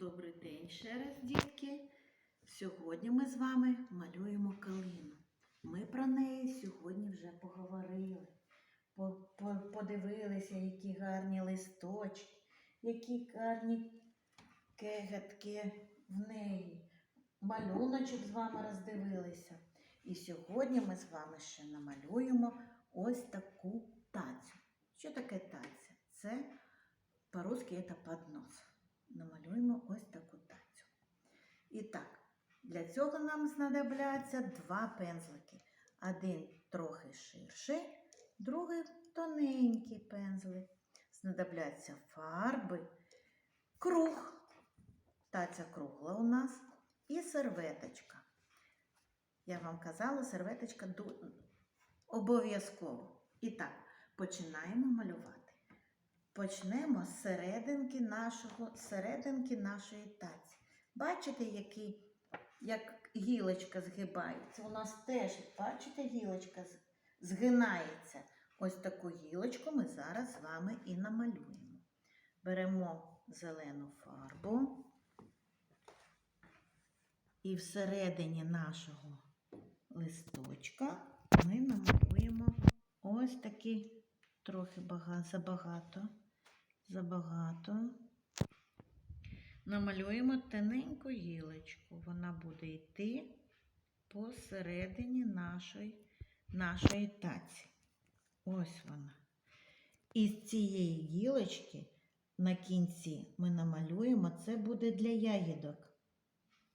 Добрий день ще раз, дітки. Сьогодні ми з вами малюємо калину. Ми про неї сьогодні вже поговорили. По- по- Подивилися, які гарні листочки, які гарні кегатки в неї. Малюночок з вами роздивилися. І сьогодні ми з вами ще намалюємо ось таку тацю. Що таке таця? Це по-русски це поднос ось таку тацю. І так, для цього нам знадобляться два пензлики. Один трохи ширший, другий тоненький пензлик. Знадобляться фарби, круг, таця кругла у нас, і серветочка. Я вам казала, серветочка обов'язково. І так, починаємо малювати. Почнемо з серединки нашого, серединки нашої таці. Бачите, який, як гілочка згибається? У нас теж, бачите, гілочка згинається. Ось таку гілочку ми зараз з вами і намалюємо. Беремо зелену фарбу і всередині нашого листочка ми намалюємо ось такі трохи бага, забагато, забагато. Намалюємо тоненьку гілочку. Вона буде йти посередині нашої, нашої таці. Ось вона. І з цієї гілочки на кінці ми намалюємо, це буде для ягідок.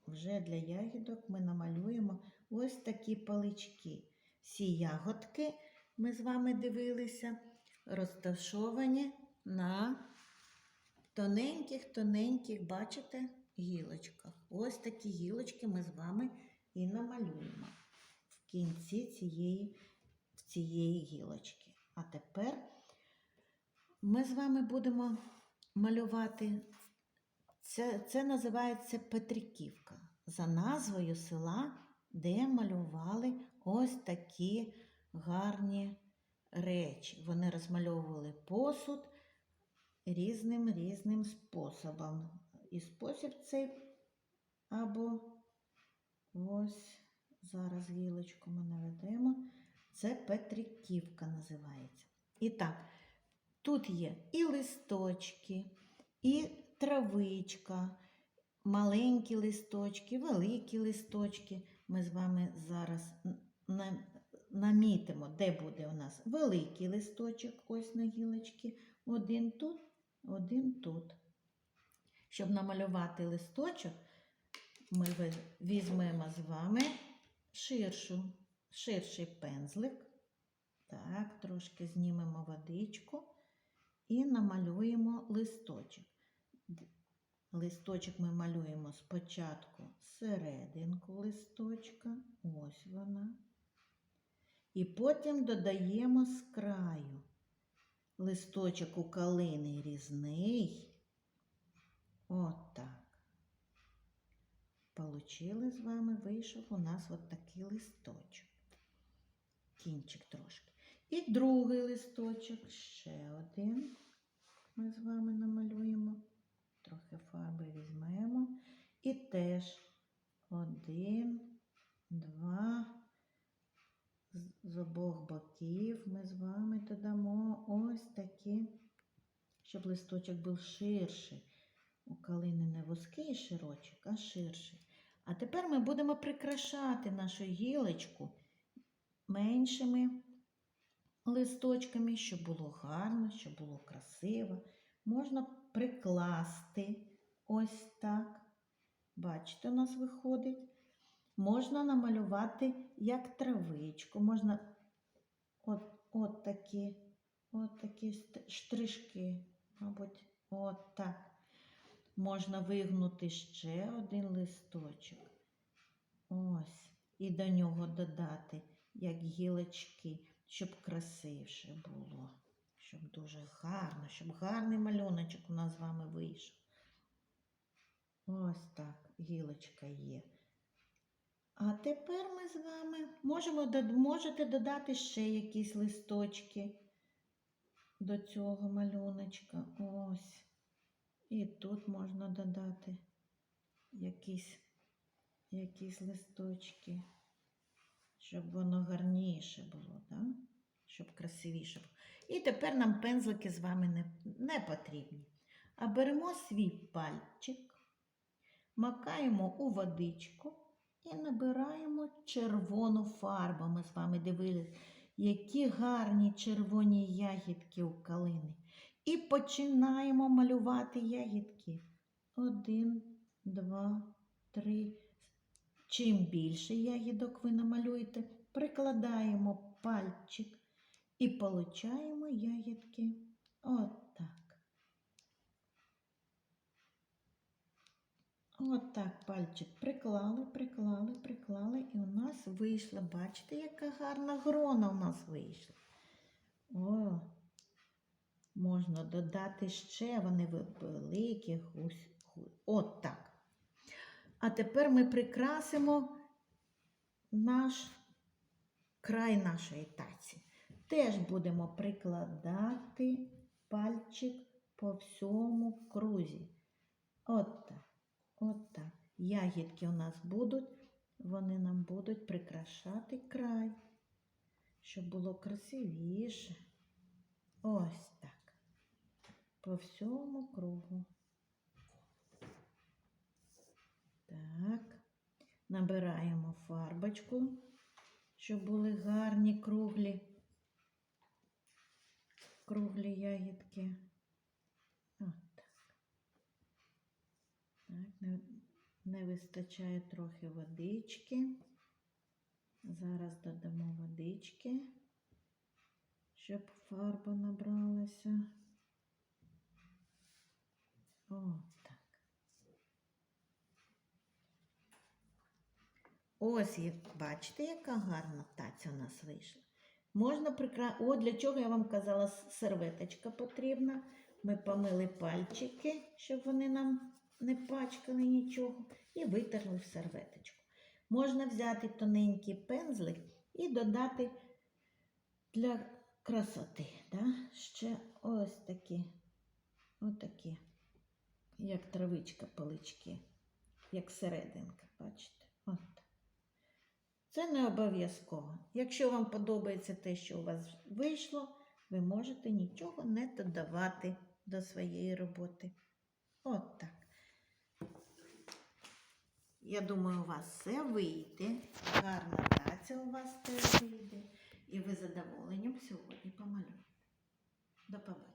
Вже для ягідок ми намалюємо ось такі палички. Всі ягодки ми з вами дивилися, розташовані на тоненьких-тоненьких, бачите, гілочках. Ось такі гілочки ми з вами і намалюємо в кінці цієї, цієї гілочки. А тепер ми з вами будемо малювати. Це, це називається Петриківка. За назвою села, де малювали ось такі гарні речі. Вони розмальовували посуд різним різним способом. І спосіб цей або ось зараз гілочку ми наведемо. Це Петриківка називається. І так, тут є і листочки, і травичка, маленькі листочки, великі листочки. Ми з вами зараз намітимо, де буде у нас великий листочок, ось на гілочці, один тут, один тут. Щоб намалювати листочок, ми візьмемо з вами ширшу, ширший пензлик. Так, трошки знімемо водичку і намалюємо листочок. Листочок ми малюємо спочатку серединку листочка, ось вона. І потім додаємо з краю. Листочок у калини різний. Отак. Получили з вами, вийшов у нас от такий листочок. Кінчик трошки. І другий листочок, ще один. Ми з вами намалюємо. Трохи фарби візьмемо. І теж один, два. З обох боків ми з вами додамо ось такі, щоб листочок був ширший. У калини не вузький широчок, а ширший. А тепер ми будемо прикрашати нашу гілочку меншими листочками, щоб було гарно, щоб було красиво. Можна прикласти ось так. Бачите, у нас виходить. Можна намалювати як травичку, можна от, от такі, от такі штришки, мабуть, от так. Можна вигнути ще один листочок. Ось. І до нього додати, як гілочки, щоб красивше було. Щоб дуже гарно, щоб гарний малюночок у нас з вами вийшов. Ось так, гілочка є. А тепер ми з вами можемо, можете додати ще якісь листочки до цього малюночка. Ось. І тут можна додати якісь, якісь листочки, щоб воно гарніше було, да? щоб красивіше було. І тепер нам пензлики з вами не, не потрібні. А беремо свій пальчик, макаємо у водичку і набираємо червону фарбу. Ми з вами дивились, які гарні червоні ягідки у калини. І починаємо малювати ягідки. Один, два, три. Чим більше ягідок ви намалюєте, прикладаємо пальчик і получаємо ягідки. От так. От так пальчик приклали, приклали, приклали, і у нас вийшла. Бачите, яка гарна грона у нас вийшла. О, можна додати ще вони великі гусь. гу- От так. А тепер ми прикрасимо наш край нашої таці. Теж будемо прикладати пальчик по всьому крузі. От так. От так. Ягідки у нас будуть, вони нам будуть прикрашати край, щоб було красивіше. Ось так. По всьому кругу. Так. Набираємо фарбочку, щоб були гарні круглі, круглі ягідки. От так. Так, не, вистачає трохи водички. Зараз додамо водички, щоб фарба набралася. О, так. Ось, бачите, яка гарна таця у нас вийшла. Можна прикра... О, для чого я вам казала, серветочка потрібна. Ми помили пальчики, щоб вони нам не пачкали нічого, і витерли в серветочку. Можна взяти тоненький пензлик і додати для красоти. Да? Ще ось такі, отакі, як травичка палички, як серединка, бачите? От. Це не обов'язково. Якщо вам подобається те, що у вас вийшло, ви можете нічого не додавати до своєї роботи. От так. Я думаю, у вас все вийде. Гарна таця у вас теж вийде. І ви задоволенням сьогодні помалюєте. До побачення.